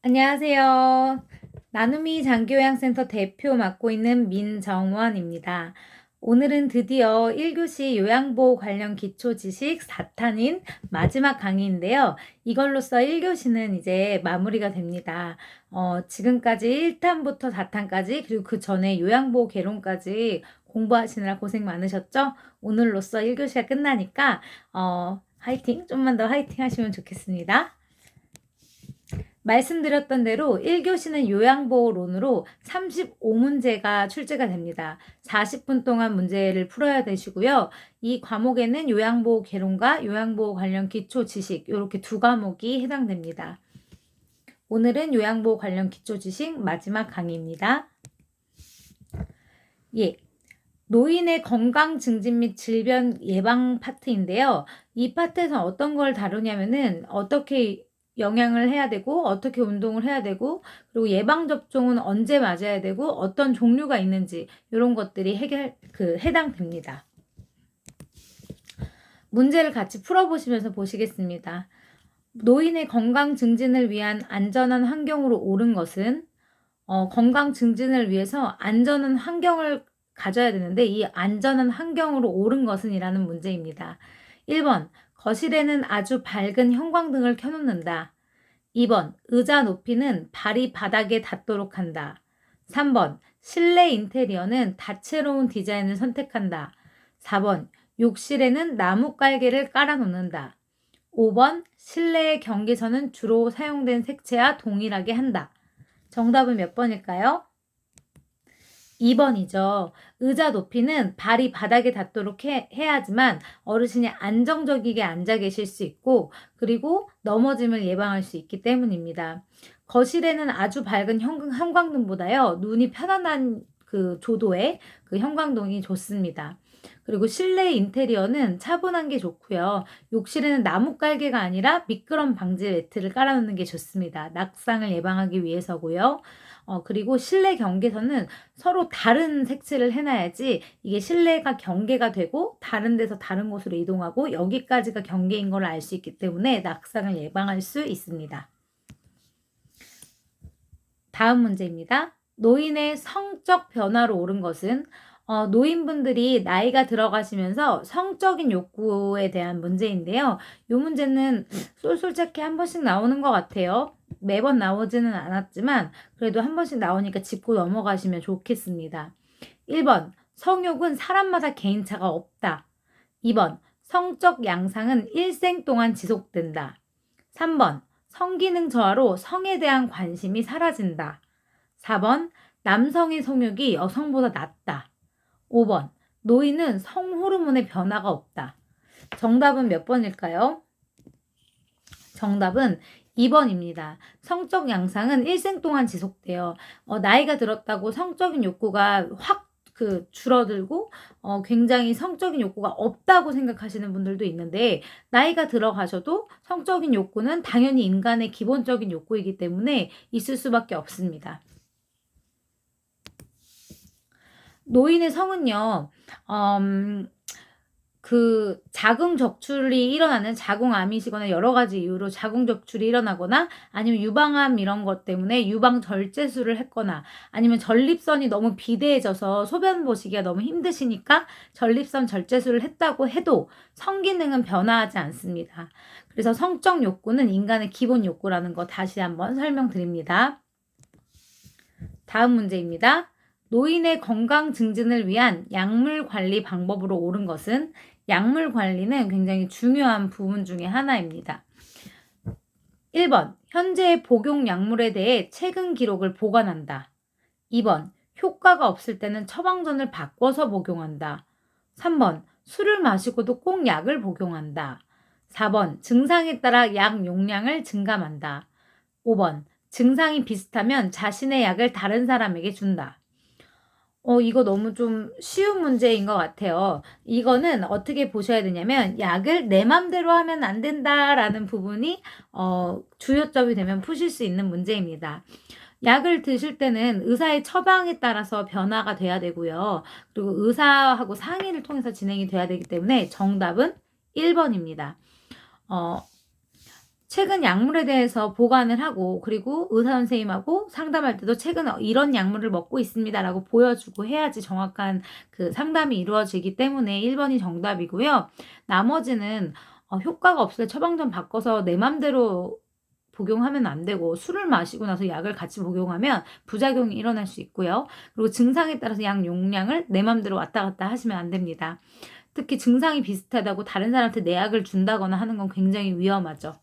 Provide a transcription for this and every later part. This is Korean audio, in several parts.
안녕하세요. 나눔이 장기요양센터 대표 맡고 있는 민정원입니다. 오늘은 드디어 1교시 요양보호 관련 기초 지식 4탄인 마지막 강의인데요. 이걸로써 1교시는 이제 마무리가 됩니다. 어, 지금까지 1탄부터 4탄까지 그리고 그 전에 요양보호 개론까지 공부하시느라 고생 많으셨죠? 오늘로써 1교시가 끝나니까 어, 화이팅! 좀만 더 화이팅 하시면 좋겠습니다. 말씀드렸던 대로 1교시는 요양보호론으로 35문제가 출제가 됩니다. 40분 동안 문제를 풀어야 되시고요. 이 과목에는 요양보호 개론과 요양보호 관련 기초 지식 이렇게 두 과목이 해당됩니다. 오늘은 요양보호 관련 기초 지식 마지막 강의입니다. 예. 노인의 건강 증진 및 질병 예방 파트인데요. 이 파트에서 어떤 걸 다루냐면은 어떻게 영양을 해야 되고 어떻게 운동을 해야 되고 그리고 예방 접종은 언제 맞아야 되고 어떤 종류가 있는지 이런 것들이 해결 그 해당됩니다. 문제를 같이 풀어보시면서 보시겠습니다. 노인의 건강 증진을 위한 안전한 환경으로 옳은 것은 어, 건강 증진을 위해서 안전한 환경을 가져야 되는데 이 안전한 환경으로 옳은 것은 이라는 문제입니다. 1번 거실에는 아주 밝은 형광등을 켜놓는다. 2번 의자 높이는 발이 바닥에 닿도록 한다. 3번 실내 인테리어는 다채로운 디자인을 선택한다. 4번 욕실에는 나무 깔개를 깔아놓는다. 5번 실내의 경계선은 주로 사용된 색채와 동일하게 한다. 정답은 몇 번일까요? 2번이죠. 의자 높이는 발이 바닥에 닿도록 해, 해야지만 어르신이 안정적이게 앉아 계실 수 있고 그리고 넘어짐을 예방할 수 있기 때문입니다. 거실에는 아주 밝은 형, 형광등보다요. 눈이 편안한 그 조도의 그 형광등이 좋습니다. 그리고 실내 인테리어는 차분한 게 좋고요. 욕실에는 나무 깔개가 아니라 미끄럼 방지 매트를 깔아놓는 게 좋습니다. 낙상을 예방하기 위해서고요. 어, 그리고 실내 경계선은 서로 다른 색칠을 해놔야지 이게 실내가 경계가 되고 다른 데서 다른 곳으로 이동하고 여기까지가 경계인 걸 알 수 있기 때문에 낙상을 예방할 수 있습니다. 다음 문제입니다. 노인의 성적 변화로 오른 것은 어, 노인분들이 나이가 들어가시면서 성적인 욕구에 대한 문제인데요. 이 문제는 쏠쏠찮게 한 번씩 나오는 것 같아요. 매번 나오지는 않았지만 그래도 한 번씩 나오니까 짚고 넘어가시면 좋겠습니다. 1번 성욕은 사람마다 개인차가 없다. 2번 성적 양상은 일생 동안 지속된다. 3번 성기능 저하로 성에 대한 관심이 사라진다. 4번 남성의 성욕이 여성보다 낮다. 5번 노인은 성호르몬의 변화가 없다. 정답은 몇 번일까요? 정답은 2번입니다. 성적 양상은 일생 동안 지속돼요. 어, 나이가 들었다고 성적인 욕구가 확그 줄어들고 어, 굉장히 성적인 욕구가 없다고 생각하시는 분들도 있는데 나이가 들어가셔도 성적인 욕구는 당연히 인간의 기본적인 욕구이기 때문에 있을 수밖에 없습니다. 노인의 성은요, 음, 그 자궁 적출이 일어나는 자궁암이시거나 여러 가지 이유로 자궁 적출이 일어나거나 아니면 유방암 이런 것 때문에 유방 절제술을 했거나 아니면 전립선이 너무 비대해져서 소변 보시기가 너무 힘드시니까 전립선 절제술을 했다고 해도 성기능은 변화하지 않습니다. 그래서 성적 욕구는 인간의 기본 욕구라는 거 다시 한번 설명드립니다. 다음 문제입니다. 노인의 건강 증진을 위한 약물 관리 방법으로 옳은 것은 약물 관리는 굉장히 중요한 부분 중의 하나입니다. 1번, 현재의 복용 약물에 대해 최근 기록을 보관한다. 2번, 효과가 없을 때는 처방전을 바꿔서 복용한다. 3번, 술을 마시고도 꼭 약을 복용한다. 4번, 증상에 따라 약 용량을 증감한다. 5번, 증상이 비슷하면 자신의 약을 다른 사람에게 준다. 어, 이거 너무 좀 쉬운 문제인 것 같아요. 이거는 어떻게 보셔야 되냐면, 약을 내 맘대로 하면 안 된다라는 부분이, 어, 주요점이 되면 푸실 수 있는 문제입니다. 약을 드실 때는 의사의 처방에 따라서 변화가 돼야 되고요. 그리고 의사하고 상의를 통해서 진행이 돼야 되기 때문에 정답은 1번입니다. 어, 최근 약물에 대해서 보관을 하고 그리고 의사 선생님하고 상담할 때도 최근 이런 약물을 먹고 있습니다라고 보여주고 해야지 정확한 그 상담이 이루어지기 때문에 1번이 정답이고요. 나머지는 어, 효과가 없을 때 처방전 바꿔서 내 맘대로 복용하면 안 되고 술을 마시고 나서 약을 같이 복용하면 부작용이 일어날 수 있고요. 그리고 증상에 따라서 약 용량을 내 맘대로 왔다 갔다 하시면 안 됩니다. 특히 증상이 비슷하다고 다른 사람한테 내 약을 준다거나 하는 건 굉장히 위험하죠.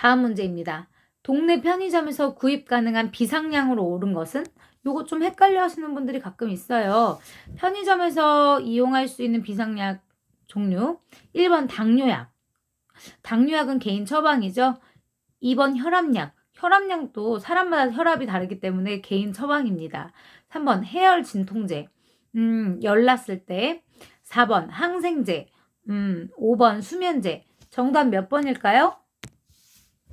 다음 문제입니다. 동네 편의점에서 구입 가능한 비상량으로 오른 것은? 요거 좀 헷갈려 하시는 분들이 가끔 있어요. 편의점에서 이용할 수 있는 비상약 종류. 1번 당뇨약. 당뇨약은 개인 처방이죠. 2번 혈압약. 혈압약도 사람마다 혈압이 다르기 때문에 개인 처방입니다. 3번 해열 진통제. 음, 열 났을 때. 4번 항생제. 음, 5번 수면제. 정답 몇 번일까요?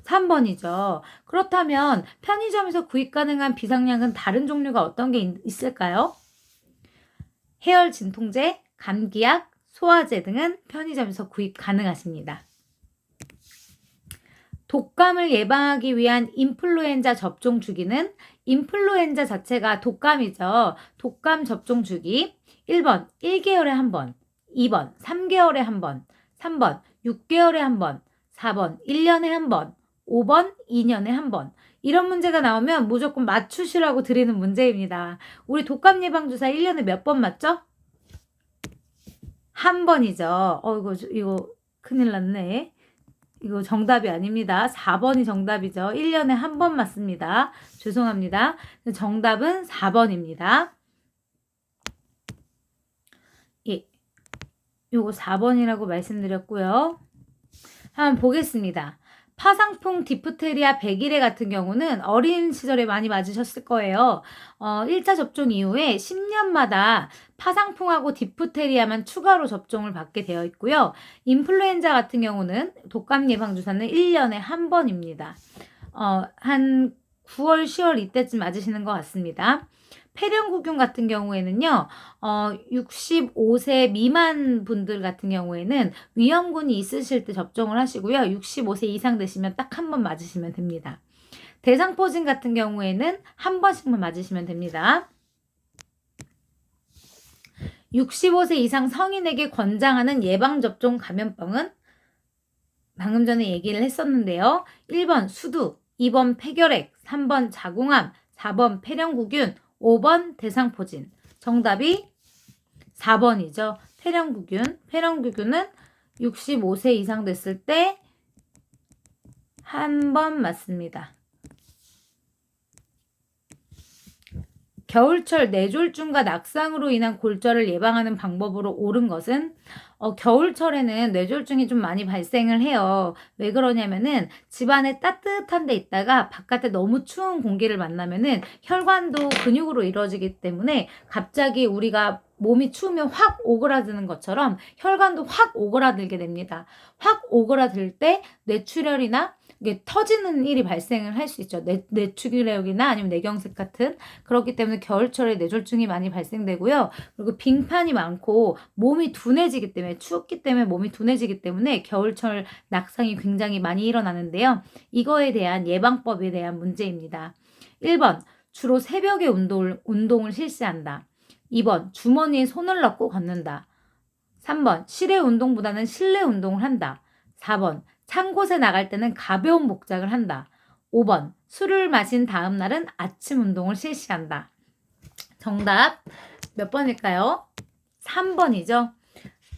3번이죠. 그렇다면 편의점에서 구입 가능한 비상약은 다른 종류가 어떤 게 있- 있을까요? 해열 진통제, 감기약, 소화제 등은 편의점에서 구입 가능하십니다. 독감을 예방하기 위한 인플루엔자 접종 주기는 인플루엔자 자체가 독감이죠. 독감 접종 주기 1번 1개월에 한 번, 2번 3개월에 한 번, 3번 6개월에 한 번, 4번 1년에 한 번, 5번 2년에 한 번. 이런 문제가 나오면 무조건 맞추시라고 드리는 문제입니다. 우리 독감 예방 주사 1년에 몇 번 맞죠? 한 번이죠. 어 이거 이거 큰일 났네. 이거 정답이 아닙니다. 4번이 정답이죠. 1년에 한 번 맞습니다. 죄송합니다. 정답은 4번입니다. 예. 요거 4번이라고 말씀드렸고요. 한번 보겠습니다. 파상풍 디프테리아 100일에 같은 경우는 어린 시절에 많이 맞으셨을 거예요. 어, 1차 접종 이후에 10년마다 파상풍하고 디프테리아만 추가로 접종을 받게 되어 있고요. 인플루엔자 같은 경우는 독감 예방 주사는 1년에 한 번입니다. 어, 한 9월, 10월 이때쯤 맞으시는 것 같습니다. 폐렴구균 같은 경우에는요, 어, 65세 미만 분들 같은 경우에는 위험군이 있으실 때 접종을 하시고요. 65세 이상 되시면 딱 한 번 맞으시면 됩니다. 대상포진 같은 경우에는 한 번씩만 맞으시면 됩니다. 65세 이상 성인에게 권장하는 예방접종 감염병은 방금 전에 얘기를 했었는데요. 1번 수두, 2번 폐결핵, 3번 자궁암, 4번 폐렴구균, 5번 대상포진. 정답이 4번이죠. 폐렴구균. 폐렴구균은 65세 이상 됐을 때 한 번 맞습니다. 겨울철 뇌졸중과 낙상으로 인한 골절을 예방하는 방법으로 옳은 것은 어, 겨울철에는 뇌졸중이 좀 많이 발생을 해요. 왜 그러냐면은 집안에 따뜻한 데 있다가 바깥에 너무 추운 공기를 만나면은 혈관도 근육으로 이루어지기 때문에 갑자기 우리가 몸이 추우면 확 오그라드는 것처럼 혈관도 확 오그라들게 됩니다. 확 오그라들 때 뇌출혈이나 이게 터지는 일이 발생을 할 수 있죠. 뇌, 뇌출혈이나 아니면 뇌경색 같은 그렇기 때문에 겨울철에 뇌졸중이 많이 발생되고요. 그리고 빙판이 많고 몸이 둔해지기 때문에 추웠기 때문에 몸이 둔해지기 때문에 겨울철 낙상이 굉장히 많이 일어나는데요. 이거에 대한 예방법에 대한 문제입니다. 1번 주로 새벽에 운동을, 운동을 실시한다. 2번 주머니에 손을 넣고 걷는다. 3번 실외 운동보다는 실내 운동을 한다. 4번 찬 곳에 나갈 때는 가벼운 복장을 한다. 5번 술을 마신 다음 날은 아침 운동을 실시한다. 정답 몇 번일까요? 3번이죠.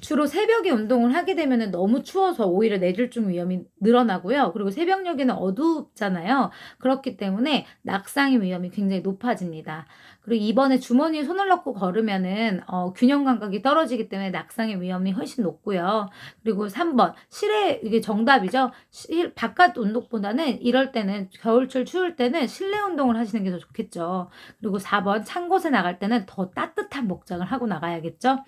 주로 새벽에 운동을 하게 되면 너무 추워서 오히려 뇌졸중 위험이 늘어나고요. 그리고 새벽녘에는 어둡잖아요. 그렇기 때문에 낙상의 위험이 굉장히 높아집니다. 그리고 이번에 주머니에 손을 넣고 걸으면은 어, 균형 감각이 떨어지기 때문에 낙상의 위험이 훨씬 높고요. 그리고 3번 실외 이게 정답이죠. 실, 바깥 운동보다는 이럴 때는 겨울철 추울 때는 실내 운동을 하시는 게 더 좋겠죠. 그리고 4번 찬 곳에 나갈 때는 더 따뜻한 복장을 하고 나가야겠죠.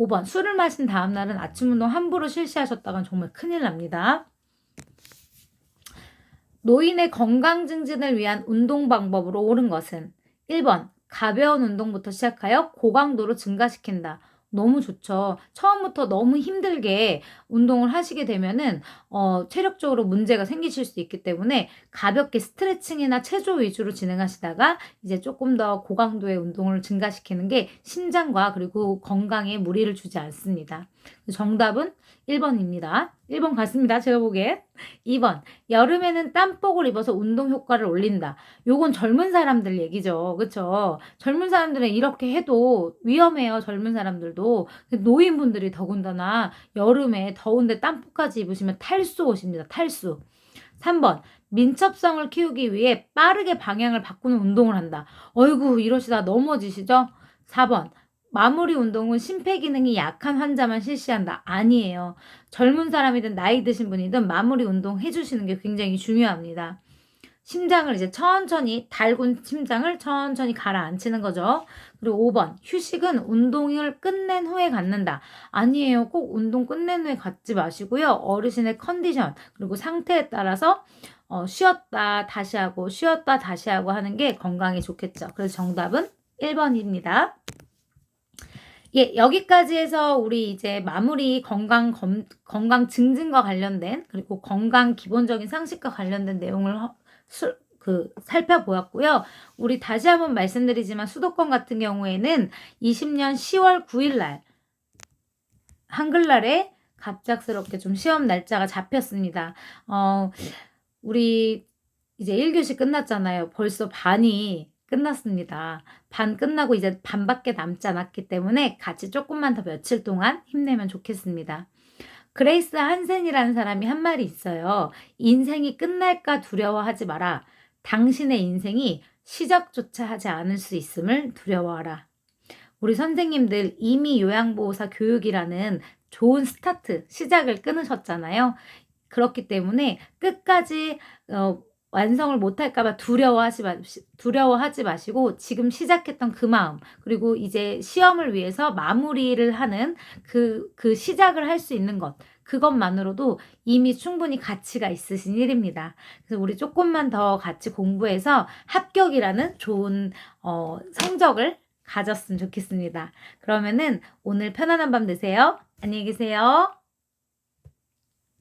5번 술을 마신 다음 날은 아침 운동 함부로 실시하셨다간 정말 큰일 납니다. 노인의 건강 증진을 위한 운동 방법으로 옳은 것은 1번 가벼운 운동부터 시작하여 고강도로 증가시킨다. 너무 좋죠. 처음부터 너무 힘들게 운동을 하시게 되면은 어, 체력적으로 문제가 생기실 수 있기 때문에 가볍게 스트레칭이나 체조 위주로 진행하시다가 이제 조금 더 고강도의 운동을 증가시키는 게 심장과 그리고 건강에 무리를 주지 않습니다. 정답은 1번입니다. 1번 같습니다. 제가 보기엔. 2번. 여름에는 땀복을 입어서 운동 효과를 올린다. 요건 젊은 사람들 얘기죠. 그쵸? 젊은 사람들은 이렇게 해도 위험해요. 젊은 사람들도. 노인분들이 더군다나 여름에 더운데 땀복까지 입으시면 탈수 오십니다. 탈수. 3번. 민첩성을 키우기 위해 빠르게 방향을 바꾸는 운동을 한다. 어이구, 이러시다 넘어지시죠? 4번. 마무리 운동은 심폐 기능이 약한 환자만 실시한다. 아니에요. 젊은 사람이든 나이 드신 분이든 마무리 운동 해주시는 게 굉장히 중요합니다. 심장을 이제 천천히, 달군 심장을 천천히 가라앉히는 거죠. 그리고 5번, 휴식은 운동을 끝낸 후에 갖는다. 아니에요. 꼭 운동 끝낸 후에 갖지 마시고요. 어르신의 컨디션, 그리고 상태에 따라서 어, 쉬었다, 다시 하고, 쉬었다, 다시 하고 하는 게 건강에 좋겠죠. 그래서 정답은 1번입니다. 예, 여기까지 해서 우리 이제 마무리 건강 검, 건강 증진과 관련된 그리고 건강 기본적인 상식과 관련된 내용을 허, 수, 그 살펴보았고요. 우리 다시 한번 말씀드리지만 수도권 같은 경우에는 20년 10월 9일 날 한글날에 갑작스럽게 좀 시험 날짜가 잡혔습니다. 어, 우리 이제 1교시 끝났잖아요. 벌써 반이 끝났습니다. 반 끝나고 이제 반밖에 남지 않았기 때문에 같이 조금만 더 며칠 동안 힘내면 좋겠습니다. 그레이스 한센이라는 사람이 한 말이 있어요. 인생이 끝날까 두려워하지 마라. 당신의 인생이 시작조차 하지 않을 수 있음을 두려워하라. 우리 선생님들 이미 요양보호사 교육이라는 좋은 스타트, 시작을 끊으셨잖아요. 그렇기 때문에 끝까지 어, 완성을 못할까봐 두려워하지, 마, 두려워하지 마시고 지금 시작했던 그 마음 그리고 이제 시험을 위해서 마무리를 하는 그, 그 시작을 할 수 있는 것 그것만으로도 이미 충분히 가치가 있으신 일입니다. 그래서 우리 조금만 더 같이 공부해서 합격이라는 좋은 어, 성적을 가졌으면 좋겠습니다. 그러면은 오늘 편안한 밤 되세요. 안녕히 계세요.